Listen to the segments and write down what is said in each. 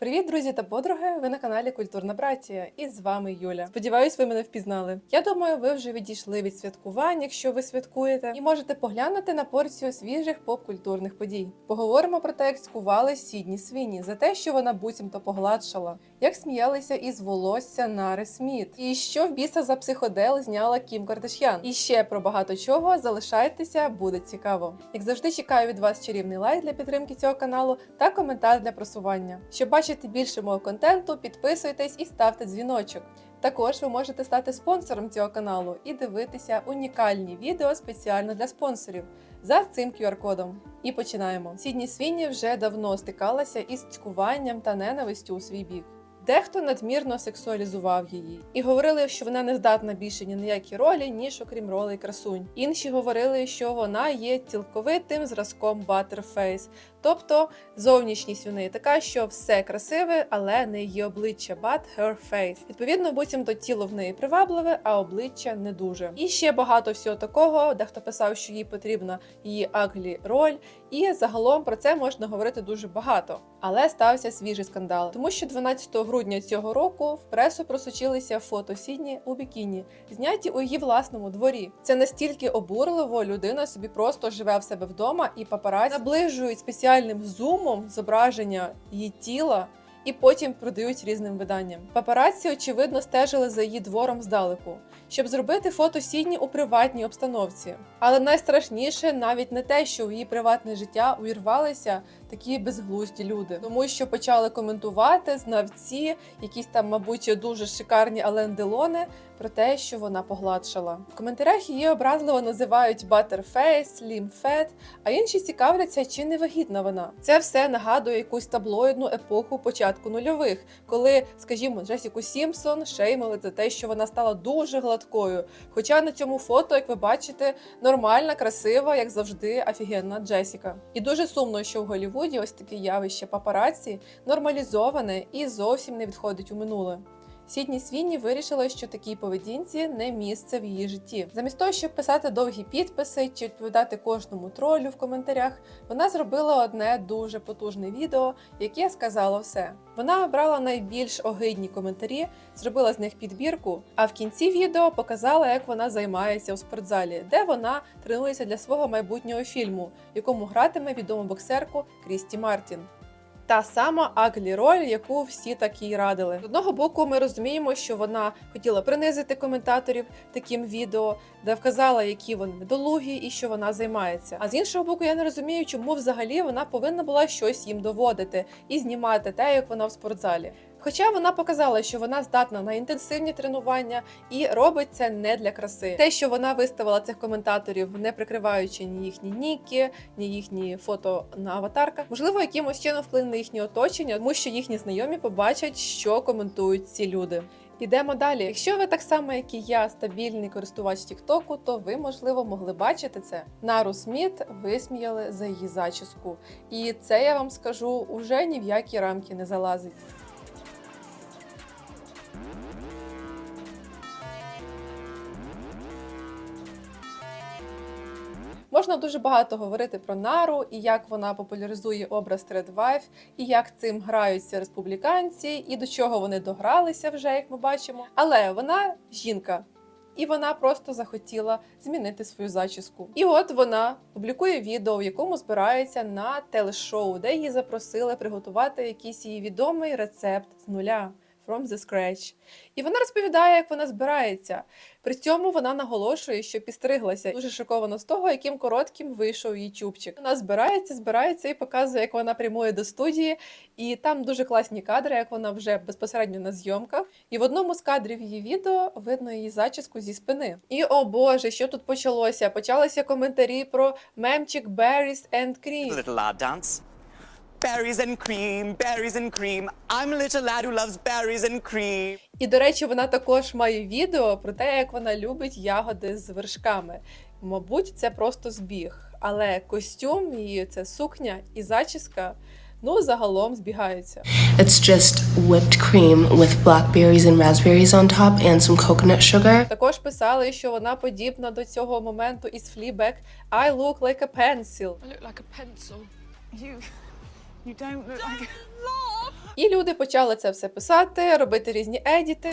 Привіт, друзі та подруги! Ви на каналі Культурна Братія, і з вами Юля. Сподіваюсь, ви мене впізнали. Я думаю, ви вже відійшли від святкувань, якщо ви святкуєте, і можете поглянути на порцію свіжих поп-культурних подій. Поговоримо про те, як скували Сідні Свіні за те, що вона буцімто погладшала, як сміялися із волосся Нари Сміт, і що в біса за психодел зняла Кім Кардаш'ян. І ще про багато чого залишайтеся, буде цікаво. Як завжди, чекаю від вас чарівний лайк для підтримки цього каналу та коментар для просування. Щоб бачити більше мого контенту, підписуйтесь і ставте дзвіночок. Також ви можете стати спонсором цього каналу і дивитися унікальні відео спеціально для спонсорів за цим QR-кодом. І починаємо. Сідні Свіні вже давно стикалася із цькуванням та ненавистю у свій бік. Дехто надмірно сексуалізував її і говорили, що вона не здатна більше ні на які ролі, ніж окрім ролей красунь. Інші говорили, що вона є цілковитим зразком Butterface, тобто зовнішність у неї така, що все красиве, але не її обличчя, but her face. Відповідно, буцімто тіло в неї привабливе, а обличчя не дуже. І ще багато всього такого. Дехто писав, що їй потрібна її аглі роль, і загалом про це можна говорити дуже багато. Але стався свіжий скандал, тому що 12 грудня цього року в пресу просочилися фото Сідні у бікіні, зняті у її власному дворі. Це настільки обурливо, людина собі просто живе в себе вдома, і папараці наближують спеціальним зумом зображення її тіла. І потім продають різним виданням. Папараці, очевидно, стежили за її двором здалеку, щоб зробити фото Сідні у приватній обстановці. Але найстрашніше навіть не те, що в її приватне життя увірвалися такі безглузді люди, тому що почали коментувати знавці, якісь там, мабуть, дуже шикарні Ален про те, що вона погладшала. В коментарях її образливо називають Butterface, Slim Fat, а інші цікавляться, чи не вагітна вона. Це все нагадує якусь таблоїдну епоху початку нульових, коли, скажімо, Джесіку Сімпсон шеймили за те, що вона стала дуже гладкою. Хоча на цьому фото, як ви бачите, нормальна, красива, як завжди, офігенна Джесіка. І дуже сумно, що в Голлівуді ось таке явище папараці нормалізоване і зовсім не відходить у минуле. Сідні Свінні вирішила, що такій поведінці не місце в її житті. Замість того, щоб писати довгі підписи чи відповідати кожному тролю в коментарях, вона зробила одне дуже потужне відео, яке сказало все. Вона обрала найбільш огидні коментарі, зробила з них підбірку, а в кінці відео показала, як вона займається у спортзалі, де вона тренується для свого майбутнього фільму, якому гратиме відому боксерку Крісті Мартін та сама Аглі роль, яку всі так їй радили. З одного боку, ми розуміємо, що вона хотіла принизити коментаторів таким відео, де вказала, які вони недолугі і що вона займається. А з іншого боку, я не розумію, чому взагалі вона повинна була щось їм доводити і знімати те, як вона в спортзалі. Хоча вона показала, що вона здатна на інтенсивні тренування і робить це не для краси. Те, що вона виставила цих коментаторів, не прикриваючи ні їхні ніки, ні їхні фото на аватарках, можливо, якимось чином вплине на їхнє оточення, тому що їхні знайомі побачать, що коментують ці люди. Ідемо далі. Якщо ви так само, як і я, стабільний користувач Тіктоку, то ви, можливо, могли бачити це. Нару Сміт висміяли за її зачіску. І це я вам скажу уже ні в які рамки не залазить. Можна дуже багато говорити про Нару і як вона популяризує образ Wife, і як цим граються республіканці, і до чого вони догралися вже, як ми бачимо. Але вона жінка. І вона просто захотіла змінити свою зачіску. І от вона публікує відео, в якому збирається на телешоу, де її запросили приготувати якийсь її відомий рецепт з нуля. From the scratch. І вона розповідає, як вона збирається. При цьому вона наголошує, що підстриглася. Дуже шокована з того, яким коротким вийшов її чубчик. Вона збирається, збирається і показує, як вона прямує до студії. І там дуже класні кадри, як вона вже безпосередньо на зйомках. І в одному з кадрів її відео видно її зачіску зі спини. І о Боже, що тут почалося? Почалися коментарі про мемчик Berries and Cream. little dance. Berries and cream, berries and cream. I'm a little lad who loves berries and cream. І, до речі, вона також має відео про те, як вона любить ягоди з вершками. Мабуть, це просто збіг. Але костюм, і це сукня і зачіска, ну загалом збігаються. It's just whipped cream with blackberries and raspberries on top and some coconut sugar. Також писали, що вона подібна до цього моменту із Fleabag I look like a pencil. I look like a pencil. You. You don't look like. І люди почали це все писати, робити різні едіти.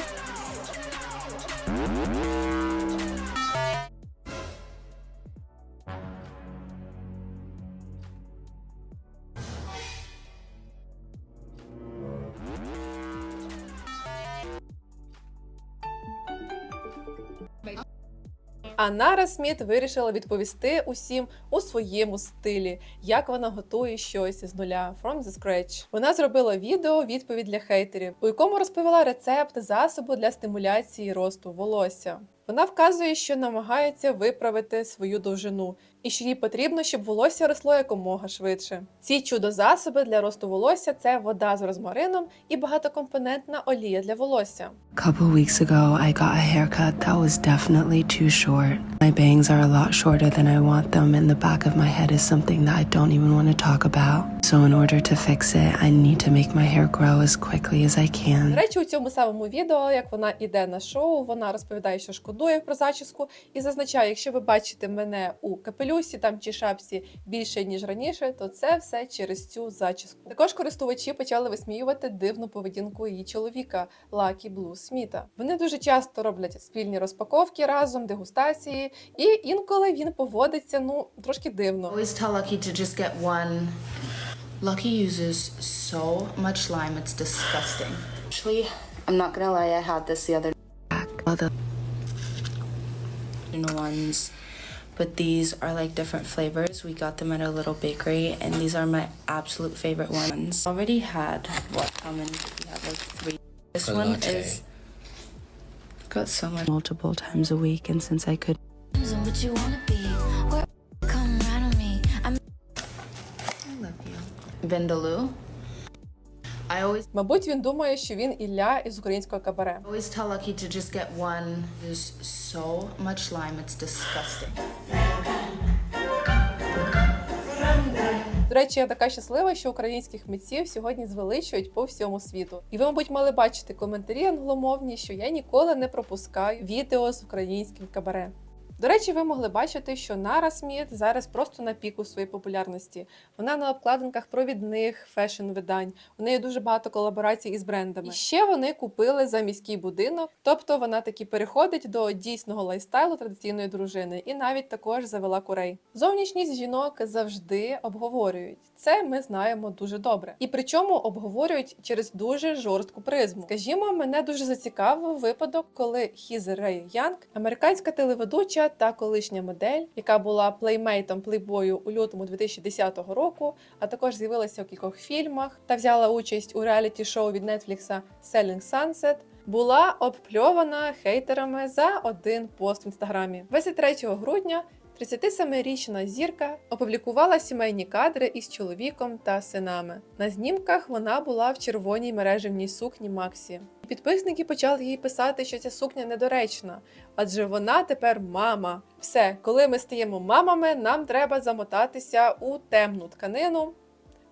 А Нара Сміт вирішила відповісти усім у своєму стилі, як вона готує щось з нуля from the scratch. Вона зробила відео відповідь для хейтерів, у якому розповіла рецепт засобу для стимуляції росту волосся. Вона вказує, що намагається виправити свою довжину і що їй потрібно, щоб волосся росло якомога швидше. Ці чудо-засоби для росту волосся це вода з розмарином і багатокомпонентна олія для волосся. couple weeks ago, I got a haircut that was definitely too short. My bangs are a lot shorter than I want them, and the back of my head is something that I don't even want to talk about. So, in order to fix it, I need to make my hair grow as quickly as I До can. речі, у цьому самому відео, як вона іде на шоу, вона розповідає, що шкодує про зачіску, і зазначає, якщо ви бачите мене у капелюсі там чи шапці більше ніж раніше, то це все через цю зачіску. Також користувачі почали висміювати дивну поведінку її чоловіка Лакі Блу Сміта. Вони дуже часто роблять спільні розпаковки разом, дегустації, і інколи він поводиться ну трошки дивно. Lucky uses so much lime, it's disgusting. Actually, I'm not gonna lie, I had this the other All the ones, but these are like different flavors. We got them at a little bakery, and these are my absolute favorite ones. Already had what? How many did we have? Like three. This one latte. is got so much multiple times a week, and since I could and what you wanna be. Where come right on me. I'm Vindaloo. I always Мабуть, він думає, що він Ілля із українського кабаре. always tell Lucky to just get one. There's so much lime, it's disgusting. До речі, я така щаслива, що українських митців сьогодні звеличують по всьому світу. І ви, мабуть, мали бачити коментарі англомовні, що я ніколи не пропускаю відео з українським кабаре. До речі, ви могли бачити, що Нара Сміт зараз просто на піку своєї популярності. Вона на обкладинках провідних фешн-видань. У неї дуже багато колаборацій із брендами. І ще вони купили за міський будинок, тобто вона таки переходить до дійсного лайфстайлу традиційної дружини, і навіть також завела курей. Зовнішність жінок завжди обговорюють. Це ми знаємо дуже добре. І причому обговорюють через дуже жорстку призму. Скажімо, мене дуже зацікавив випадок, коли Хізер Рей Янг, американська телеведуча та колишня модель, яка була плеймейтом плейбою у лютому 2010 року, а також з'явилася у кількох фільмах та взяла участь у реаліті-шоу від Нетфлікса Selling Sunset, була обпльована хейтерами за один пост в інстаграмі. 23 грудня 37-річна зірка опублікувала сімейні кадри із чоловіком та синами. На знімках вона була в червоній мережевній сукні Максі. Підписники почали їй писати, що ця сукня недоречна, адже вона тепер мама. Все, коли ми стаємо мамами, нам треба замотатися у темну тканину,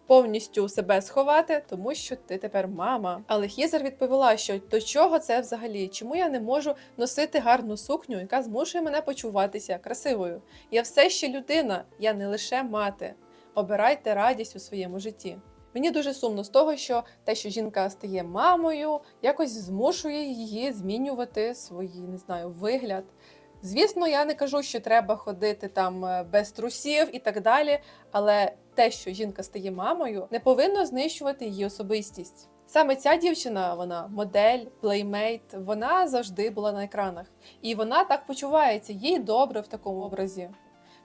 повністю себе сховати, тому що ти тепер мама. Але Хізер відповіла, що до чого це взагалі? Чому я не можу носити гарну сукню, яка змушує мене почуватися красивою? Я все ще людина, я не лише мати. Обирайте радість у своєму житті. Мені дуже сумно з того, що те, що жінка стає мамою, якось змушує її змінювати свої, не знаю, вигляд. Звісно, я не кажу, що треба ходити там е, без трусів і так далі, але те, що жінка стає мамою, не повинно знищувати її особистість. Саме ця дівчина, вона модель, плеймейт, вона завжди була на екранах, і вона так почувається, їй добре в такому образі.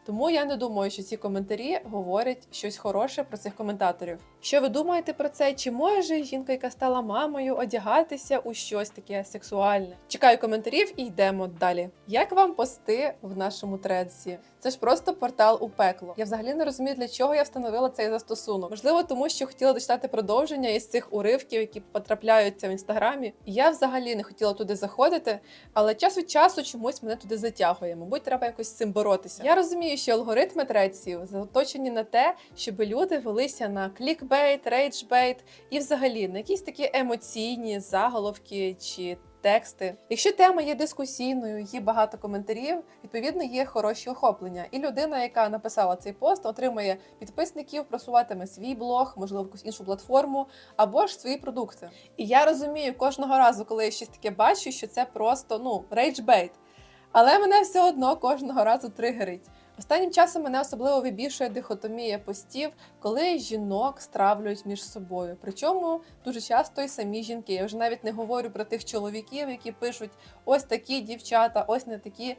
Тому я не думаю, що ці коментарі говорять щось хороше про цих коментаторів. Що ви думаєте про це? Чи може жінка, яка стала мамою, одягатися у щось таке сексуальне? Чекаю коментарів і йдемо далі. Як вам пости в нашому тредсі? Це ж просто портал у пекло. Я взагалі не розумію, для чого я встановила цей застосунок. Можливо, тому що хотіла дочитати продовження із цих уривків, які потрапляються в інстаграмі. Я взагалі не хотіла туди заходити, але час від часу чомусь мене туди затягує. Мабуть, треба якось з цим боротися. Я розумію, що алгоритми треців заточені на те, щоб люди велися на клікбейт, рейджбейт і взагалі на якісь такі емоційні заголовки чи тексти. Якщо тема є дискусійною, є багато коментарів, відповідно є хороші охоплення. І людина, яка написала цей пост, отримає підписників, просуватиме свій блог, можливо, якусь іншу платформу або ж свої продукти. І я розумію кожного разу, коли я щось таке бачу, що це просто ну рейджбейт. Але мене все одно кожного разу тригерить. Останнім часом мене особливо вибішує дихотомія постів, коли жінок стравлюють між собою. Причому дуже часто і самі жінки. Я вже навіть не говорю про тих чоловіків, які пишуть ось такі дівчата, ось не такі.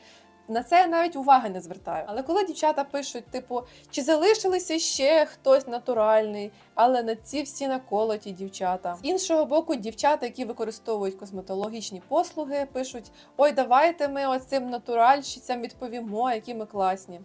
На це я навіть уваги не звертаю. Але коли дівчата пишуть, типу, чи залишилися ще хтось натуральний, але на ці всі наколоті дівчата. З іншого боку, дівчата, які використовують косметологічні послуги, пишуть: Ой, давайте ми оцим натуральщицям відповімо, які ми класні.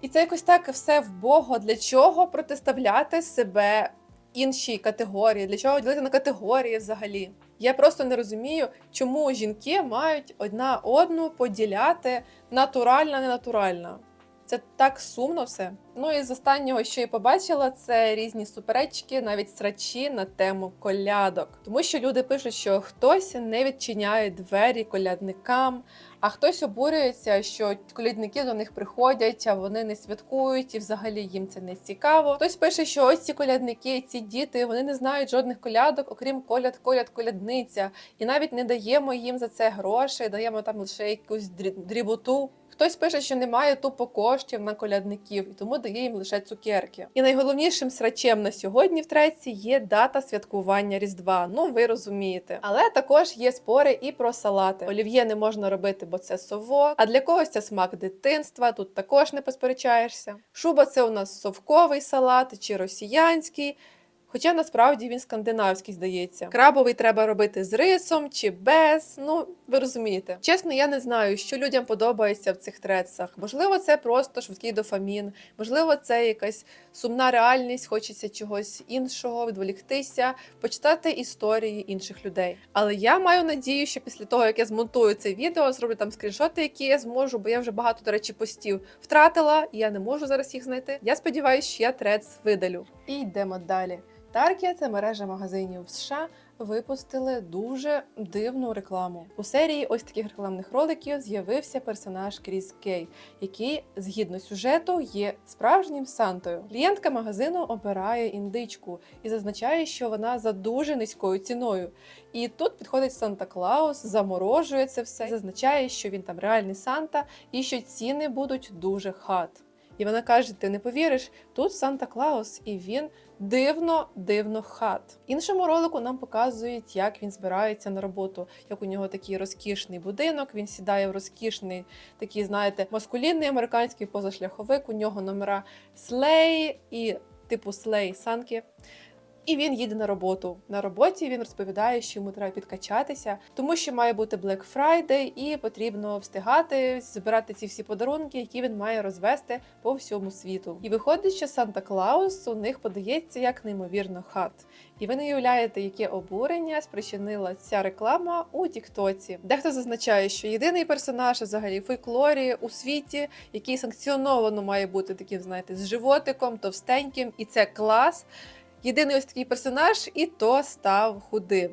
І це якось так все вбого. Для чого протиставляти себе іншій категорії? Для чого ділити на категорії взагалі? Я просто не розумію, чому жінки мають одна одну поділяти натуральна, ненатуральна. Це так сумно все. Ну і з останнього, що я побачила, це різні суперечки, навіть срачі на тему колядок. Тому що люди пишуть, що хтось не відчиняє двері колядникам, а хтось обурюється, що колядники до них приходять, а вони не святкують, і взагалі їм це не цікаво. Хтось пише, що ось ці колядники, ці діти, вони не знають жодних колядок, окрім коляд, коляд, колядниця, і навіть не даємо їм за це грошей, даємо там лише якусь дрі- дріботу. Хтось пише, що немає тупо коштів на колядників, і тому дає їм лише цукерки. І найголовнішим срачем на сьогодні в треці є дата святкування Різдва. Ну ви розумієте. Але також є спори і про салати. Олів'є не можна робити, бо це совок. А для когось це смак дитинства. Тут також не посперечаєшся. Шуба це у нас совковий салат чи росіянський. Хоча насправді він скандинавський, здається. Крабовий треба робити з рисом чи без. Ну, ви розумієте. Чесно, я не знаю, що людям подобається в цих трецах. Можливо, це просто швидкий дофамін, можливо, це якась сумна реальність, хочеться чогось іншого, відволіктися, почитати історії інших людей. Але я маю надію, що після того, як я змонтую це відео, зроблю там скріншоти, які я зможу, бо я вже багато, до речі, постів втратила, і я не можу зараз їх знайти. Я сподіваюся, що я трец видалю. І йдемо далі. Target – мережа магазинів в США. Випустили дуже дивну рекламу. У серії ось таких рекламних роликів з'явився персонаж Кріс Кей, який згідно сюжету є справжнім Сантою. Клієнтка магазину обирає індичку і зазначає, що вона за дуже низькою ціною. І тут підходить Санта Клаус, заморожує це все, зазначає, що він там реальний Санта і що ціни будуть дуже хат. І вона каже: Ти не повіриш, тут Санта Клаус, і він дивно, дивно хат. Іншому ролику нам показують, як він збирається на роботу, як у нього такий розкішний будинок. Він сідає в розкішний, такий, знаєте, маскулінний американський позашляховик. У нього номера слей і типу слей санки. І він їде на роботу. На роботі він розповідає, що йому треба підкачатися, тому що має бути Black Friday і потрібно встигати збирати ці всі подарунки, які він має розвести по всьому світу. І виходить, що Санта Клаус у них подається як неймовірно хат. І ви не уявляєте, яке обурення спричинила ця реклама у Тіктоці. Дехто зазначає, що єдиний персонаж взагалі фольклорі у світі, який санкціоновано має бути таким, знаєте, з животиком, товстеньким, і це клас. Єдиний ось такий персонаж, і то став худим.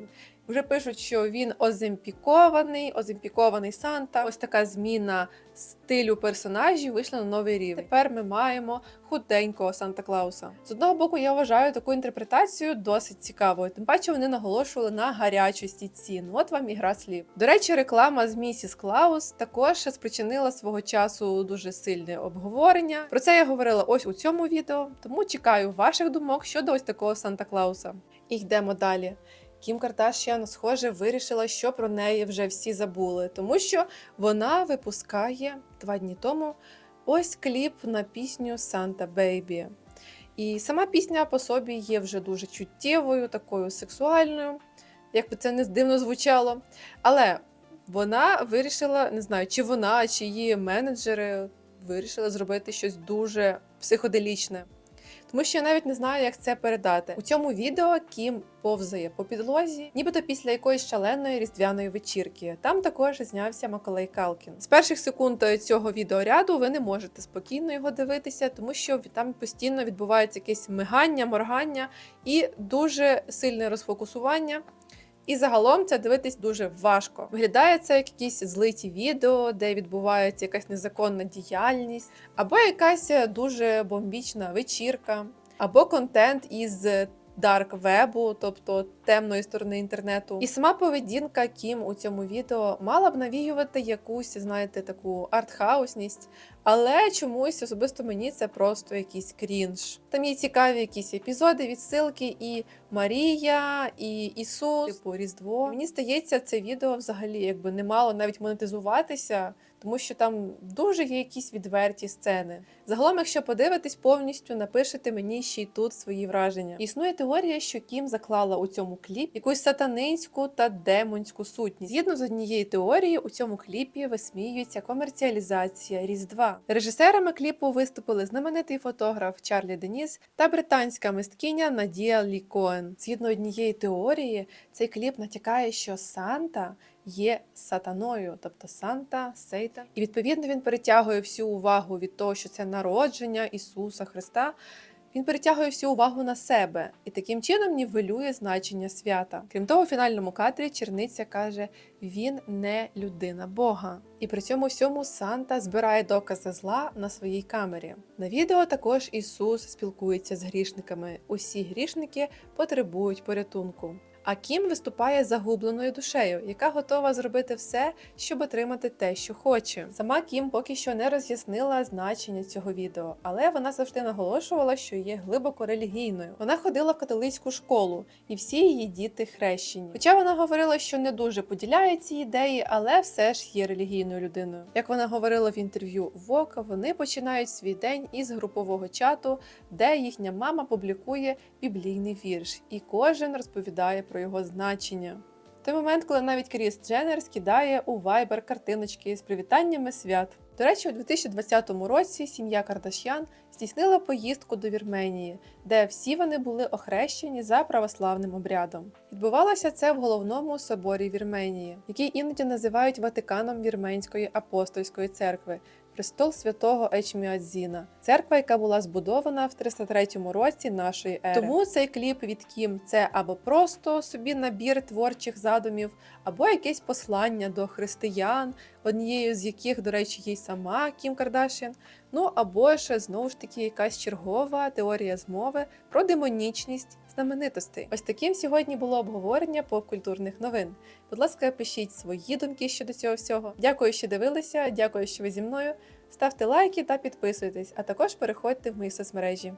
Вже пишуть, що він озимпікований, озимпікований Санта. Ось така зміна стилю персонажів вийшла на новий рівень. Тепер ми маємо худенького Санта Клауса. З одного боку, я вважаю таку інтерпретацію досить цікавою. Тим паче вони наголошували на гарячості цін. От вам і гра слів. До речі, реклама з місіс Клаус також спричинила свого часу дуже сильне обговорення. Про це я говорила ось у цьому відео. Тому чекаю ваших думок щодо ось такого Санта Клауса. І йдемо далі. Кім Кардашіан, схоже, вирішила, що про неї вже всі забули, тому що вона випускає два дні тому ось кліп на пісню Санта Бейбі. І сама пісня по собі є вже дуже чуттєвою, такою сексуальною, як би це не дивно звучало. Але вона вирішила, не знаю, чи вона, чи її менеджери вирішили зробити щось дуже психоделічне. Тому що я навіть не знаю, як це передати. У цьому відео Кім повзає по підлозі, нібито після якоїсь шаленої різдвяної вечірки. Там також знявся Маколей Калкін. З перших секунд цього відеоряду ви не можете спокійно його дивитися, тому що там постійно відбувається якесь мигання, моргання і дуже сильне розфокусування. І загалом це дивитись дуже важко. Виглядає це як якісь злиті відео, де відбувається якась незаконна діяльність, або якась дуже бомбічна вечірка, або контент із дарк вебу, тобто темної сторони інтернету. І сама поведінка Кім у цьому відео мала б навіювати якусь, знаєте, таку артхаусність, але чомусь особисто мені це просто якийсь крінж. Там є цікаві якісь епізоди, відсилки, і Марія, і Ісус, типу Різдво. Мені здається, це відео взагалі якби не мало навіть монетизуватися, тому що там дуже є якісь відверті сцени. Загалом, якщо подивитись повністю, напишете мені ще й тут свої враження. Існує теорія, що Кім заклала у цьому кліп якусь сатанинську та демонську сутність. Згідно з однієї теорії, у цьому кліпі висміюється комерціалізація Різдва. Режисерами кліпу виступили знаменитий фотограф Чарлі Деніс та британська мисткиня Надія Лі Коен. Згідно однієї теорії, цей кліп натякає, що Санта є сатаною, тобто Санта, Сейтан. І відповідно він перетягує всю увагу від того, що це народження Ісуса Христа. Він перетягує всю увагу на себе і таким чином нівелює значення свята. Крім того, у фінальному кадрі черниця каже: він не людина Бога. І при цьому всьому Санта збирає докази зла на своїй камері. На відео також Ісус спілкується з грішниками. Усі грішники потребують порятунку. А Кім виступає загубленою душею, яка готова зробити все, щоб отримати те, що хоче. Сама Кім поки що не роз'яснила значення цього відео, але вона завжди наголошувала, що є глибоко релігійною. Вона ходила в католицьку школу, і всі її діти хрещені. Хоча вона говорила, що не дуже поділяє ці ідеї, але все ж є релігійною людиною. Як вона говорила в інтерв'ю Вока, вони починають свій день із групового чату, де їхня мама публікує біблійний вірш, і кожен розповідає про його значення. Той момент, коли навіть Кріс Дженнер скидає у Viber картиночки з привітаннями свят. До речі, у 2020 році сім'я Кардашян здійснила поїздку до Вірменії, де всі вони були охрещені за православним обрядом. Відбувалося це в головному соборі Вірменії, який іноді називають Ватиканом Вірменської апостольської церкви. Престол святого Ечміадзіна, церква, яка була збудована в 303 році нашої ери. Тому цей кліп від Кім це або просто собі набір творчих задумів, або якесь послання до християн, однією з яких, до речі, є сама Кім Кардашян. Ну або ж знову ж таки якась чергова теорія змови про демонічність знаменитостей. Ось таким сьогодні було обговорення попкультурних новин. Будь ласка, пишіть свої думки щодо цього всього. Дякую, що дивилися. Дякую, що ви зі мною. Ставте лайки та підписуйтесь, а також переходьте в мої соцмережі.